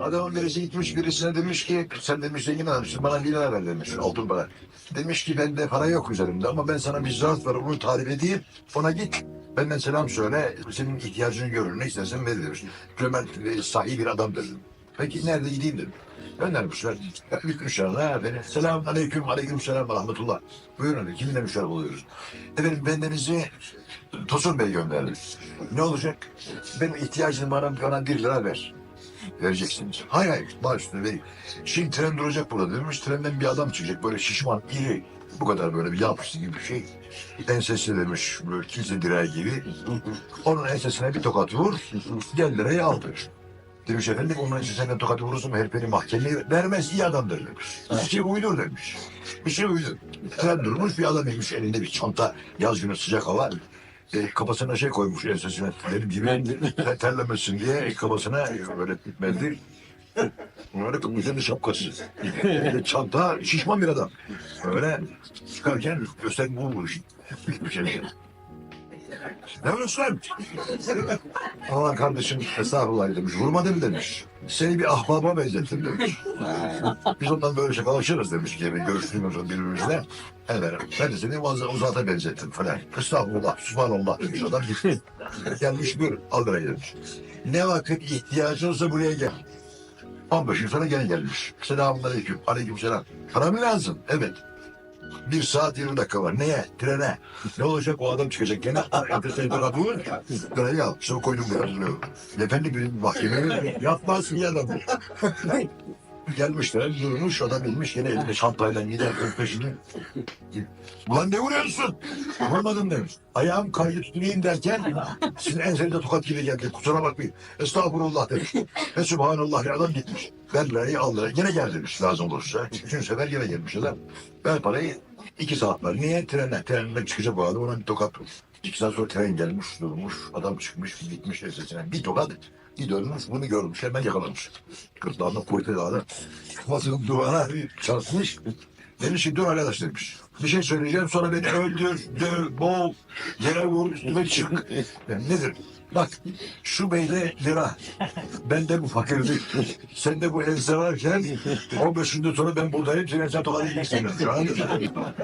Adamın birisi gitmiş birisine demiş ki sen demiş zengin adamsın bana bir lira ver demiş altın para. Demiş ki bende para yok üzerimde ama ben sana bir zat var onu tarif edeyim ona git. Benden selam söyle senin ihtiyacını görür ne istersen verir demiş. Cömert ve sahi bir adam dedim. Peki nerede gideyim dedim. Göndermişler. Gitmişler. Ha efendim. Selamun aleyküm. Aleyküm selam ve rahmetullah. Buyurun dedi. Kiminle müşerref oluyoruz? Efendim bendenizi Tosun Bey gönderdi. Ne olacak? Benim ihtiyacım var bana bir lira ver. Vereceksiniz. Hayır hayır. Baş üstüne vereyim. Şimdi tren duracak burada demiş. Trenden bir adam çıkacak. Böyle şişman, iri. Bu kadar böyle bir yapıştı gibi bir şey. Ensesi demiş. Böyle kilise direği gibi. Onun ensesine bir tokat vur. Gel lirayı aldı. Demiş efendim onun ensesine tokat vurursam herifleri mahkemeye vermez iyi adamdır demiş. Bir şey uydur demiş. Bir şey uydur. Tren durmuş bir adam inmiş elinde bir çanta. Yaz günü sıcak hava. E, kafasına şey koymuş ensesine benim gibi ter- terlemesin diye e, kafasına böyle mendil. Böyle üzerinde şapkası. Çanta şişman bir adam. Böyle çıkarken gösterip vurmuş. Bir şey. Ne lan? Allah kardeşim estağfurullah demiş. Vurmadım demiş. Seni bir ahbaba benzettim demiş. Biz ondan böyle şakalaşırız demiş ki görüştüğümüz birbirimizle. Evet, ben de seni uz- uzata benzettim falan. Estağfurullah, subhanallah demiş adam. Gelmiş buyur, al lirayı demiş. Ne vakit ihtiyacın olsa buraya gel. 15 gün sonra gene gelmiş. Selamun aleyküm, aleyküm selam. Para mı lazım? Evet. Bir saat 20 dakika var. Neye? Trene. Ne olacak? O adam çıkacak gene. Kapı var. Lirayı al. Sonra koydum biraz. Efendi bir mahkemeye yapmaz bir adam. Gelmişler, durmuş, adam inmiş gene elinde çantayla gider peşine. Ulan ne vuruyorsun? Vurmadım demiş. Ayağım kaydı tutayım derken sizin ensenize tokat gibi geldi. Kusura bakmayın. Estağfurullah demiş. Ve subhanallah ya adam gitmiş. Ver lirayı al lirayı. Gel demiş lazım olursa. Üçüncü sefer gene gelmiş adam. Ver parayı iki saat var. Niye? Trene. Trenden çıkacak o adam. Ona bir tokat vur. İki saat sonra tren gelmiş, durmuş. Adam çıkmış, gitmiş ensesine. Bir tokat bir dönmüş, bunu görmüş, hemen yakalamış. Gırtlağında kuvvetli dağda. Kafasını duvara çarpmış. Ki dur arkadaş demiş. Bir şey söyleyeceğim sonra beni öldür, döv, boğ, yere vur, üstüme çık. Yani nedir? Bak şu beyde lira. Bende bu fakirlik. Sende bu ense varken 15 gün sonra ben buradayım. Sen ense tokadı yiyeceksin. Anladın mı?